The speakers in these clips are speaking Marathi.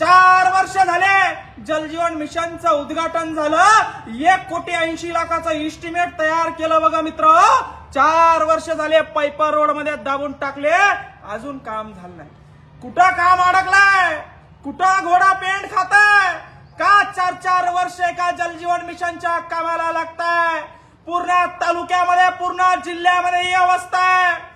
चार वर्ष झाले जलजीवन मिशनचं उद्घाटन झालं. एक कोटी ऐंशी लाखाचं इस्टिमेट तयार केलं बघा मित्र. चार वर्ष झाले पैप रोडमध्ये दाबून टाकले. अजून काम झालं नाही. कुठं काम अडकलाय? कुठं घोडा पेंट खाताय? का चार चार वर्ष एका जलजीवन मिशनच्या कामाला लागताय? पूर्ण तालुक्यामध्ये पूर्ण जिल्ह्यामध्ये ही अवस्था आहे.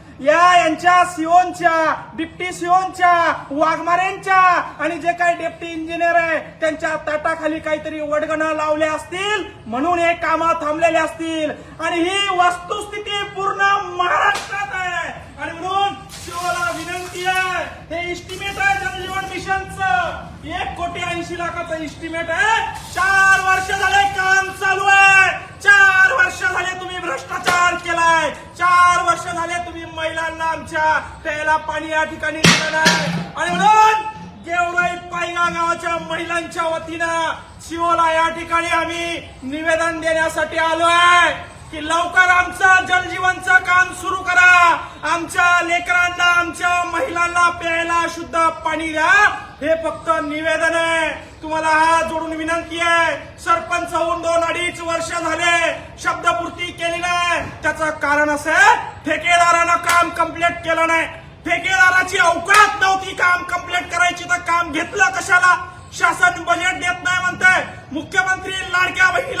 या यांच्या सिओनच्या डिप्टी सिओनच्या वाघमारेंच्या आणि जे काही डेप्टी इंजिनियर आहे त्यांच्या ताटाखाली काहीतरी वडगणं लावले असतील म्हणून हे कामं थांबलेले असतील. आणि ही वस्तुस्थिती पूर्ण महाराष्ट्र आहे आणि म्हणून शिवला विनंती आहे हे इस्टिमेट आहे जलजीवन मिशनचं. एक कोटी ऐंशी लाखाचं इस्टिमेट आहे. चार वर्ष झाले काम चालू आहे. चार वर्ष झाले तुम्ही भ्रष्टाचार केलाय. चार वर्ष झाले तुम्ही महिलांना आमच्या प्यायला पाणी या ठिकाणी दिलं नाही. आणि म्हणून गेवराई पायगा गावाच्या महिलांच्या वतीनं शिवला या ठिकाणी आम्ही निवेदन देण्यासाठी आलो आहे की लवकर आमचं जलजीवनचं काम सुरू करा. आमच्या लेकरांना आमच्या महिलांना प्यायला शुद्ध पाणी द्या. हे फक्त निवेदन आहे. तुम्हाला हात जोडून विनंती आहे. सरपंच होऊन दोन अडीच वर्ष झाले. शब्दपूर्ती केली नाही. त्याचं कारण असं आहे, ठेकेदारानं काम कंप्लीट केलं नाही. ठेकेदाराची अवकाश नव्हती काम कंप्लीट करायची तर काम घेतलं कशाला? शासन बजेट देत नाही म्हणतंय. मुख्यमंत्री लाडक्या बहिणीला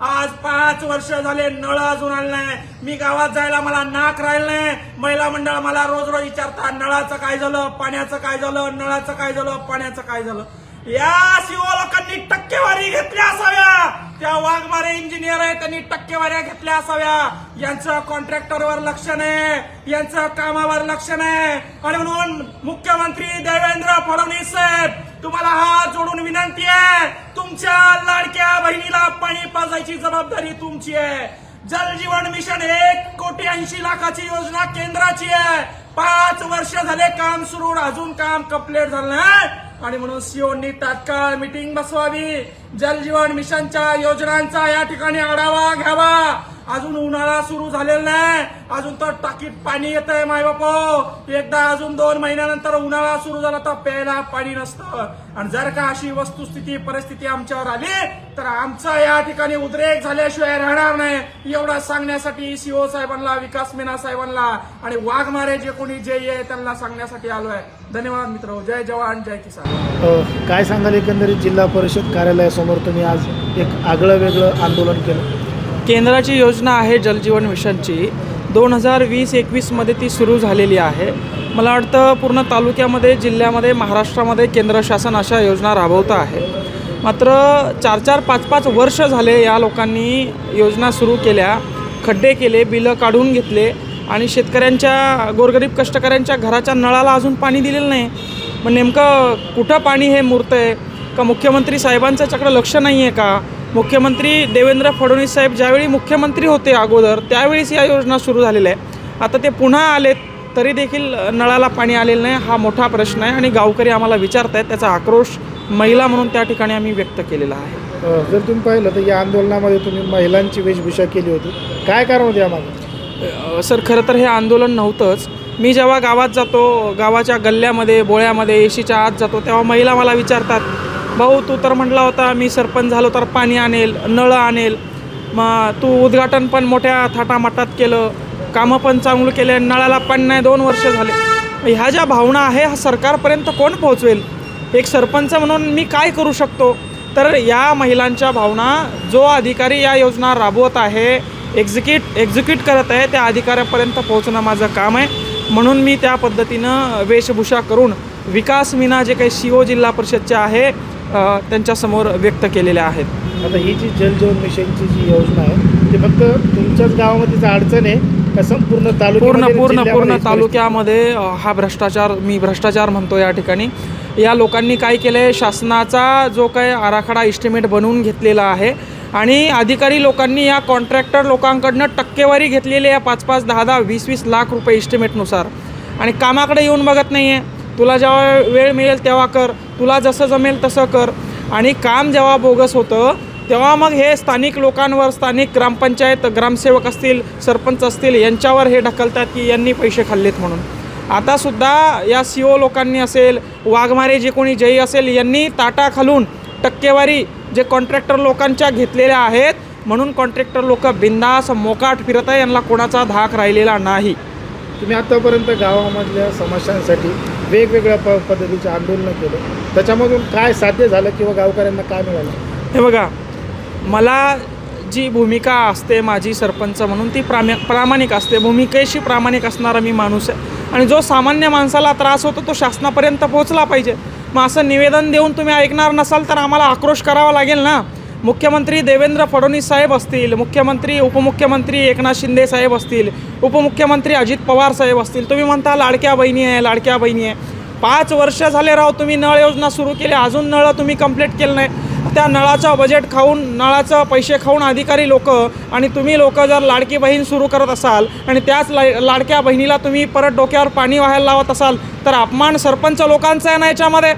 आज पाच वर्ष झाले नळ अजून आले नाही. मी गावात जायला मला नाक राहिलं नाही. महिला मंडळ मला रोज रोज विचारतात नळाचं काय झालं पाण्याचं काय झालं नळाचं काय झालं पाण्याचं काय झालं? या सीओ लोकांनी टक्केवारी घेतल्या असाव्या. त्या वाघमारे इंजिनियर आहे त्यांनी टक्केवाऱ्या घेतल्या असाव्या. यांचं कॉन्ट्रॅक्टरवर लक्ष नाही. यांचं कामावर लक्ष नाही. आणि म्हणून मुख्यमंत्री देवेंद्र फडणवीस साहेब तुम्हाला हात जोडून विनंती आहे. तुमच्या लाडक्या बहिणीला पाणी पाजायची जबाबदारी तुमची आहे. जल जीवन मिशन एक कोटी ऐंशी लाखाची योजना केंद्राची आहे. पाच वर्ष झाले काम सुरू अजून काम कंप्लीट झालं नाही. आणि म्हणून सीओनी तात्काळ मिटिंग बसवावी. जल जीवन मिशनच्या योजनांचा या ठिकाणी आढावा घ्यावा. अजून उन्हाळा सुरू झालेला नाही. अजून तर टाकीत पाणी येत आहे माय बाप. एकदा अजून दोन महिन्यानंतर उन्हाळा सुरू झाला तर प्यायला पाणी नसतं. आणि जर का अशी वस्तुस्थिती परिस्थिती आमच्यावर आली तर आमचा या ठिकाणी उद्रेक झाल्याशिवाय राहणार नाही. एवढा सांगण्यासाठी सीओ साहेबांना विकास मेना साहेबांना आणि वाघमारे जे कोणी जे आहे त्यांना सांगण्यासाठी आलोय. धन्यवाद मित्र. जय जवान जय किसान. काय सांगाल एकंदरीत जिल्हा परिषद कार्यालयासमोर तुम्ही आज एक आगळं वेगळं आंदोलन केलं? केंद्राची योजना आहे जलजीवन मिशनची. दोन हजार वीस एकवीसमध्ये ती सुरू झालेली आहे. मला वाटतं पूर्ण तालुक्यामध्ये जिल्ह्यामध्ये महाराष्ट्रामध्ये केंद्र शासन अशा योजना राबवतं आहे. मात्र चार चार पाच पाच वर्ष झाले या लोकांनी योजना सुरू केल्या. खड्डे केले बिलं काढून घेतले आणि शेतकऱ्यांच्या गोरगरीब कष्टकऱ्यांच्या घराच्या नळाला अजून पाणी दिलेलं नाही. मग नेमकं कुठं पाणी हे मूर्त आहे का मुख्यमंत्री साहेबांचं चक्र लक्ष नाही आहे का? मुख्यमंत्री देवेंद्र फडणवीस साहेब ज्यावेळी मुख्यमंत्री होते अगोदर त्यावेळीच या योजना सुरू झालेल्या आहे आता ते पुन्हा आलेत तरी देखील नळाला पाणी आलेलं नाही हा मोठा प्रश्न आहे आणि गावकरी आम्हाला विचारत आहेत त्याचा आक्रोश महिला म्हणून त्या ठिकाणी आम्ही व्यक्त केलेला आहे. जर तुम्ही पाहिलं तर या आंदोलनामध्ये तुम्ही महिलांची वेशभूषा केली होती. काय कारण होते अ, सर खरं तर हे आंदोलन नव्हतंच. मी जेव्हा गावात जातो गावाच्या गल्ल्यामध्ये बोळ्यामध्ये एशीच्या आत जातो तेव्हा महिला मला विचारतात भाऊ तू तर म्हटला होता मी सरपंच झालो तर पाणी आणेल नळं आणेल. मग तू उद्घाटन पण मोठ्या थाटामाटात केलं कामं पण चांगलं केले नळाला पाणी नाही दोन वर्ष झाले. ह्या ज्या भावना आहे हा सरकारपर्यंत कोण पोहोचवेल? एक सरपंच म्हणून मी काय करू शकतो? तर या महिलांच्या भावना जो अधिकारी या योजना राबवत आहे एक्झिक्यूट एक्झिक्यूट करत आहे त्या अधिकाऱ्यापर्यंत पोहोचणं माझं काम आहे. म्हणून मी त्या पद्धतीनं वेशभूषा करून विकास मीना जे काही सी ओ जिल्हा परिषदच्या आहे त्यांच्यासमोर व्यक्त केलेल्या आहेत. आता ही जी जलजीवन मिशनची जी योजना आहे ती फक्त तुमच्याच गावामध्येच अडचण आहे का संपूर्ण पूर्ण तालुक्यामध्ये, पूर्ण पूर्ण तालुक्यामध्ये अ, हा भ्रष्टाचार मी भ्रष्टाचार म्हणतो या ठिकाणी. या लोकांनी काय केलं आहे शासनाचा जो काय आराखडा इस्टिमेट बनवून घेतलेला आहे आणि अधिकारी लोकांनी या कॉन्ट्रॅक्टर लोकांकडनं टक्केवारी घेतलेली आहे पाच पाच दहा दहा वीस वीस लाख रुपये इस्टिमेटनुसार आणि कामाकडे येऊन बघत नाही आहे तुला जेव्हा वेळ मिळेल तेव्हा कर. तुला जसं जमेल तसं कर. आणि काम जेव्हा बोगस होतं तेव्हा मग हे स्थानिक लोकांवर स्थानिक ग्रामपंचायत ग्रामसेवक असतील सरपंच असतील यांच्यावर हे ढकलतात की यांनी पैसे खाल्लेत म्हणून. आतासुद्धा या सी ओ लोकांनी असेल वाघमारे जे कोणी जयी असेल यांनी ताटा खालून टक्केवारी जे कॉन्ट्रॅक्टर लोकांच्या घेतलेल्या आहेत म्हणून कॉन्ट्रॅक्टर लोक बिंदास मोकाट फिरत आहे यांना कोणाचा धाक राहिलेला नाही. तुम्ही आतापर्यंत गावामधल्या समस्यांसाठी वेगवेगळ्या प पद्धतीचे आंदोलनं केलं. त्याच्यामधून काय साध्य झालं किंवा गावकऱ्यांना काय मिळालं? हे बघा मला जी भूमिका असते माझी सरपंच म्हणून ती प्राम्य प्रामाणिक असते. भूमिकेशी प्रामाणिक असणारा मी माणूस आहे. आणि जो सामान्य माणसाला त्रास होतो तो शासनापर्यंत पोहोचला पाहिजे. मग असं निवेदन देऊन तुम्ही ऐकणार नसाल तर आम्हाला आक्रोश करावा लागेल ना? मुख्यमंत्री देवेंद्र फडणवीस साहेब असतील मुख्यमंत्री उपमुख्यमंत्री एकनाथ शिंदे साहेब असतील उपमुख्यमंत्री अजित पवार साहेब असतील तुम्ही म्हणता लाडक्या बहिणी आहे लाडक्या बहिणी आहे. पाच वर्ष झाले राव तुम्ही नळ योजना सुरू केली अजून नळं तुम्ही कंप्लीट केलं नाही. त्या नळाचं बजेट खाऊन नळाचं पैसे खाऊन अधिकारी लोक आणि तुम्ही लोक जर लाडकी बहीण सुरू करत असाल आणि त्याच ला लाडक्या बहिणीला तुम्ही परत डोक्यावर पाणी व्हायला लावत असाल तर अपमान सरपंच लोकांचा आहे ना याच्यामध्ये?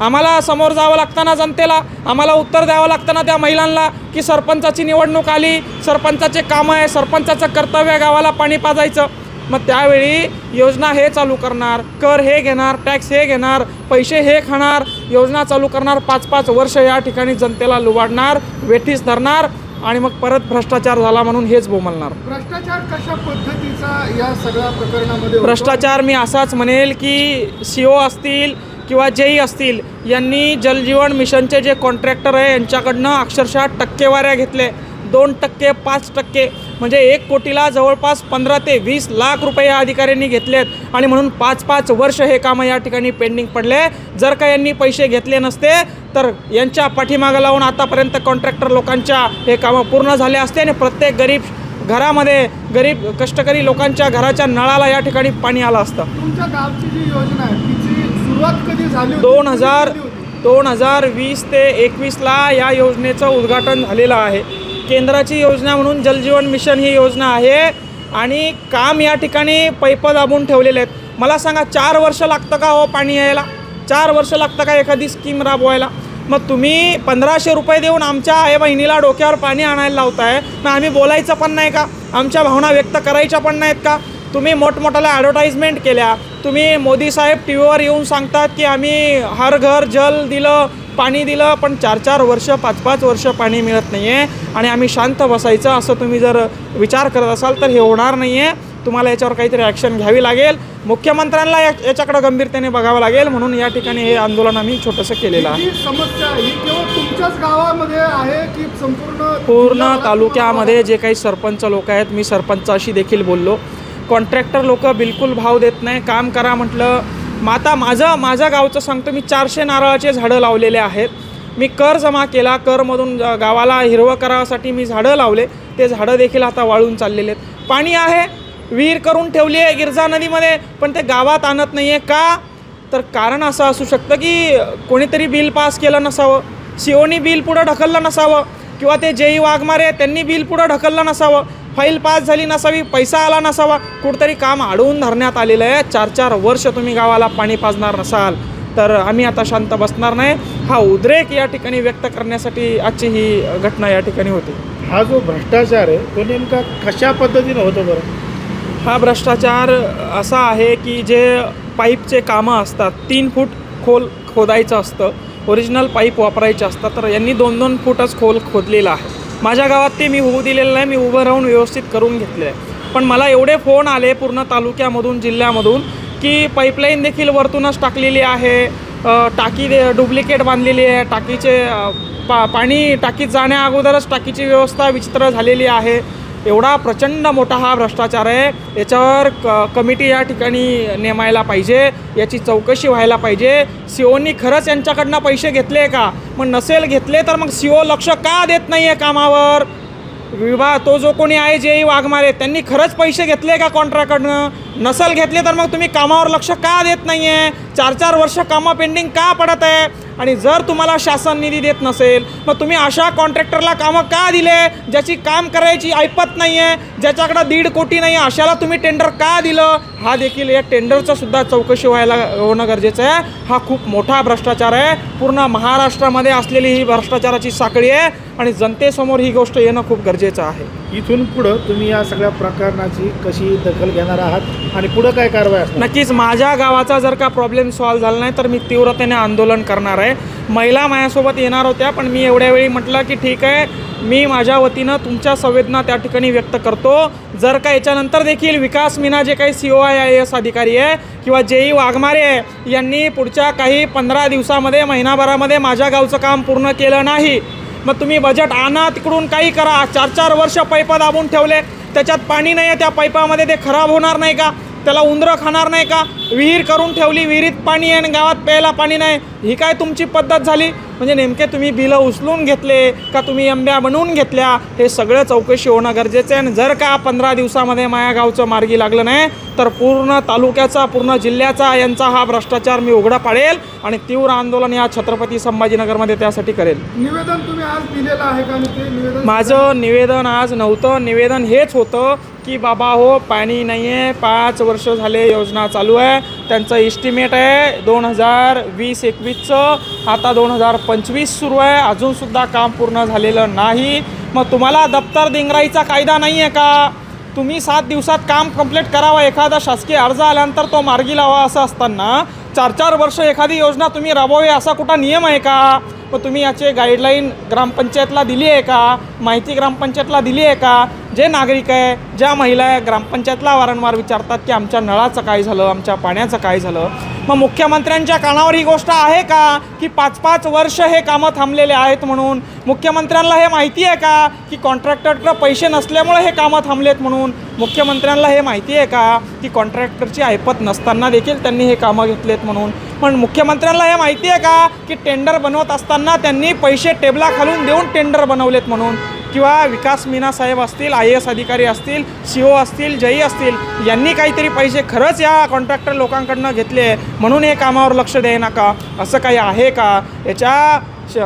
आम्हाला समोर जावं लागतं ना जनतेला आम्हाला उत्तर द्यावं लागतं ना त्या महिलांना की सरपंचाची निवडणूक आली सरपंचाचे कामं आहे सरपंचाचं कर्तव्य आहे गावाला पाणी पाजायचं मग त्यावेळी योजना हे चालू करणार कर हे घेणार टॅक्स हे घेणार पैसे हे खाणार योजना चालू करणार पाच पाच वर्ष या ठिकाणी जनतेला लुबाडणार वेठीस धरणार आणि मग परत भ्रष्टाचार झाला म्हणून हेच बोमलणार भ्रष्टाचार कशा पद्धतीचा या सगळ्या प्रकरणामध्ये? भ्रष्टाचार मी असाच म्हणेल की सी ओ असतील किंवा जेही असतील यांनी जलजीवन मिशनचे जे कॉन्ट्रॅक्टर आहे यांच्याकडनं अक्षरशः टक्केवाऱ्या घेतले. दोन टक्के पाच टक्के. म्हणजे एक कोटीला जवळपास पंधरा ते वीस लाख रुपये या अधिकाऱ्यांनी घेतलेत आणि म्हणून पाच पाच वर्ष हे कामं या ठिकाणी पेंडिंग पडले. जर का यांनी पैसे घेतले नसते तर यांच्या पाठीमागं लावून आतापर्यंत कॉन्ट्रॅक्टर लोकांच्या हे कामं पूर्ण झाले असते आणि प्रत्येक गरीब घरामध्ये गरीब कष्टकरी लोकांच्या घराच्या नळाला या ठिकाणी पाणी आलं असतं. तुमच्या गावची जी योजना आहे सुरुवात कधी झाली होती? दोन हजार? दोन हजार वीस ते एकवीसला या योजनेचं उद्घाटन झालेलं आहे. केंद्राची योजना म्हणून जलजीवन मिशन ही योजना आहे आणि काम या ठिकाणी पैप दाबून ठेवलेले आहेत. मला सांगा चार वर्ष लागतं का हो पाणी यायला? चार वर्ष लागतं का एखादी स्कीम राबवायला? मग तुम्ही पंधराशे रुपये देऊन आमच्या आई बहिणीला डोक्यावर पाणी आणायला लावताय. मग आम्ही बोलायचं पण नाही का? आमच्या भावना व्यक्त करायच्या पण नाहीत का? तुम्ही मोठमोठ्याला ॲडव्हर्टाईजमेंट केल्या. तुम्ही मोदी साहेब टी व्हीवर येऊन सांगतात की आम्ही हर घर जल दिलं पाणी दिलं पण चार चार वर्ष पाच पाच वर्ष पाणी मिळत नाही आहे आणि आम्ही शांत बसायचं असं तुम्ही जर विचार करत असाल तर हे होणार नाही आहे तुम्हाला याच्यावर काहीतरी ॲक्शन घ्यावी लागेल. मुख्यमंत्र्यांना या याच्याकडे गंभीरतेने बघावं लागेल. म्हणून या ठिकाणी हे आंदोलन आम्ही छोटंसं केलेलं आहे. समस्या ही केवळ तुमच्याच गावामध्ये आहे की संपूर्ण पूर्ण तालुक्यामध्ये जे काही सरपंच लोक आहेत मी सरपंचाशी देखील बोललो. कॉन्ट्रॅक्टर लोक बिलकुल भाव देत नाही. काम करा म्हटलं माता माझं माझ्या गावचं सांगतो मी चारशे नारळाचे झाडं लावलेले आहेत. मी कर जमा केला करमधून गावाला हिरवं करावासाठी मी झाडं लावले ते झाडं देखील आता वाळून चाललेले आहेत. पाणी आहे विहीर करून ठेवली आहे गिरजा नदीमध्ये पण ते गावात आणत नाही आहे का? तर कारण असं असू शकतं की कोणीतरी बिल पास केलं नसावं सीओनी बिल पुढं ढकललं नसावं किंवा ते जेई वाघमारे त्यांनी बिल पुढं ढकललं नसावं. फाईल पास झाली नसावी पैसा आला नसावा कुठंतरी काम अडवून धरण्यात आलेलं आहे. चार चार वर्ष तुम्ही गावाला पाणी पाजणार नसाल तर आम्ही आता शांत बसणार नाही. हा उद्रेक या ठिकाणी व्यक्त करण्यासाठी आजची ही घटना या ठिकाणी होती. हा जो भ्रष्टाचार आहे तो नेमका कशा पद्धतीनं होतो बरं? हा भ्रष्टाचार असा आहे की जे पाईपचे कामं असतात तीन फूट खोल खोदायचं असतं ओरिजिनल पाईप वापरायचे असतात तर यांनी दोन दोन फूटच खोल खोदलेलं आहे. माझ्या गावात ते मी होऊ दिलेलं नाही मी उभं राहून व्यवस्थित करून घेतलेलं आहे. पण मला एवढे फोन आले पूर्ण तालुक्यामधून जिल्ह्यामधून की पाईपलाईन देखील वरतूनच टाकलेली आहे. टाकी दे डुप्लिकेट बांधलेली आहे. टाकीचे पा पाणी टाकीत जाण्या अगोदरच टाकीची व्यवस्था विचित्र झालेली आहे. एवढा प्रचंड मोठा हा भ्रष्टाचार आहे. याच्यावर क कमिटी या ठिकाणी नेमायला पाहिजे. याची चौकशी व्हायला पाहिजे. सीओनी खरंच यांच्याकडनं पैसे घेतले का? मग नसेल घेतले तर मग सीओ लक्ष का देत नाही आहे कामावर? विभाग तो जो कोणी आहे जे वाघमारे त्यांनी खरंच पैसे घेतले का कॉन्ट्रॅक्टकडनं नसल घेतले तर मग तुम्ही कामावर लक्ष का देत नाही आहे चार चार वर्ष कामं पेंडिंग का पडत आहे? आणि जर तुम्हाला शासन निधी देत नसेल मग तुम्ही अशा कॉन्ट्रॅक्टरला कामं का दिले? ज्याची काम करायची ऐपत नाही आहे ज्याच्याकडं दीड कोटी नाही आहे अशाला तुम्ही टेंडर का दिलं? हा देखील या टेंडरचंसुद्धा चौकशी व्हायला होणं गरजेचं आहे. हा खूप मोठा भ्रष्टाचार आहे. पूर्ण महाराष्ट्रामध्ये असलेली ही भ्रष्टाचाराची साखळी आहे आणि जनतेसमोर ही गोष्ट येणं खूप गरजेचं आहे. इथून पुढं तुम्ही या सगळ्या प्रकरणाची कशी दखल घेणार आहात? आणि पुढे काय कारवाई असणार? नक्कीच माझ्या गावाचा जर का प्रॉब्लेम सॉल्व्ह झाला नाही तर मी तीव्रतेने आंदोलन करणार आहे. महिला माझ्यासोबत येणार होत्या पण मी एवढ्या वेळी म्हटलं की ठीक आहे मी माझ्या वतीनं तुमच्या संवेदना त्या ठिकाणी व्यक्त करतो. जर का याच्यानंतर देखील विकास मीना जे काही C O I I S अधिकारी आहे किंवा जेई वाघमारे आहे यांनी पुढच्या काही पंधरा दिवसामध्ये महिनाभरामध्ये माझ्या गावचं काम पूर्ण केलं नाही. मग तुम्ही बजेट आणा तिकडून काही करा. चार चार वर्ष पैप दाबून ठेवले. त्याच्यात पाणी नाही आहे त्या पाईपामध्ये ते खराब होणार नाही का? त्याला उंदरं खाणार नाही का? विहीर करून ठेवली विहिरीत पाणी आहे आणि गावात प्यायला पाणी नाही. ही काय तुमची पद्धत झाली? म्हणजे नेमके तुम्ही बिलं उचलून घेतले का तुम्ही आंब्या बनवून घेतल्या? हे सगळं चौकशी होणं गरजेचं आहे. आणि जर का पंधरा दिवसामध्ये माया गावचं मार्गी लागलं नाही तर पूर्ण तालुक्याचा पूर्ण जिल्ह्याचा यांचा हा भ्रष्टाचार मी उघडा पाडेल आणि तीव्र आंदोलन या छत्रपती संभाजीनगरमध्ये त्यासाठी करेल. निवेदन तुम्ही आज दिलेलं आहे का? निवेदन माझं निवेदन आज नव्हतं. निवेदन हेच होतं की बाबा हो पाणी नाही आहे पाच वर्ष झाले योजना चालू आहे. त्यांचं इस्टिमेट आहे दोन हजार वीस एकवीसचं. आता दोन हजार पंचवीस सुरू आहे. अजूनसुद्धा काम पूर्ण झालेलं नाही. मग तुम्हाला दप्तर दिंगराईचा कायदा नाही आहे का? तुम्ही सात दिवसात काम कंप्लीट करावा. एखादा शासकीय अर्ज आल्यानंतर तो मार्गी लावा असं असताना चार चार वर्ष एखादी योजना तुम्ही राबवावी असा कुठं नियम आहे का? मग तुम्ही याचे गाईडलाईन ग्रामपंचायतला दिली आहे का? माहिती ग्रामपंचायतला दिली आहे का? जे नागरिक आहे ज्या महिला आहे ग्रामपंचायतला वारंवार विचारतात की आमच्या नळाचं काय झालं आमच्या पाण्याचं काय झालं? मग मुख्यमंत्र्यांच्या कानावर ही गोष्ट आहे का की पाच पाच वर्ष हे कामं थांबलेले आहेत म्हणून? मुख्यमंत्र्यांना हे माहिती आहे का की कॉन्ट्रॅक्टरकडं पैसे नसल्यामुळे हे कामं थांबलेत म्हणून? मुख्यमंत्र्यांना हे माहिती आहे का की कॉन्ट्रॅक्टरची ऐपत नसताना देखील त्यांनी हे कामं घेतलेत म्हणून? पण मुख्यमंत्र्यांना हे माहिती आहे का की टेंडर बनवत असताना त्यांनी पैसे टेबला खालून देऊन टेंडर बनवलेत म्हणून? किंवा विकास मीना साहेब असतील आय एस अधिकारी असतील सी ओ असतील जई असतील यांनी काहीतरी पैसे खरंच या कॉन्ट्रॅक्टर लोकांकडनं घेतले म्हणून हे कामावर लक्ष देईना का? असं काही आहे का? याच्या श-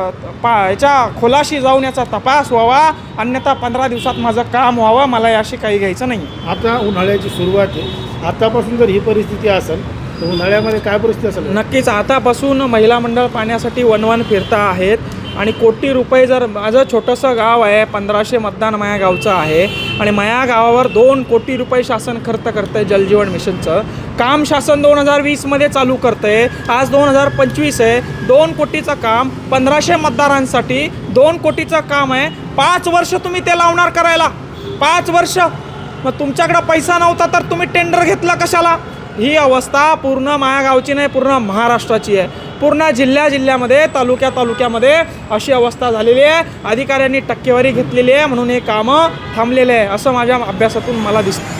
पा याच्या खोलाशी जाऊन याचा तपास व्हावा अन्यथा पंधरा दिवसात माझं काम व्हावं मला याशी काही घ्यायचं नाही. आता उन्हाळ्याची सुरुवात आहे. आतापासून जर ही परिस्थिती असेल तर उन्हाळ्यामध्ये काय परिस्थिती असेल? नक्कीच आतापासून महिला मंडळ पाण्यासाठी वनवन फिरता आहेत. आणि कोटी रुपये जर माझं छोटंसं गाव आहे पंधराशे मतदान माझ्या गावचं आहे. आणि माया गावावर दोन कोटी रुपये शासन खर्च करतं आहे जलजीवन मिशनचं. काम शासन दोन हजार वीसमध्ये चालू करतं आहे आज दोन हजार पंचवीस आहे. दोन कोटीचं काम पंधराशे मतदारांसाठी दोन कोटीचं काम आहे. पाच वर्ष तुम्ही ते लावणार करायला. पाच वर्ष. मग तुमच्याकडं पैसा नव्हता तर तुम्ही टेंडर घेतला कशाला? ही अवस्था पूर्ण माया गावची नाही पूर्ण महाराष्ट्राची आहे. पूर्ण जिल्ह्या जिल्ह्यामध्ये तालुक्या तालुक्यामध्ये अशी अवस्था झालेली आहे. अधिकाऱ्यांनी टक्केवारी घेतलेली आहे म्हणून हे कामं थांबलेले आहे असं माझ्या अभ्यासातून मला दिसतं.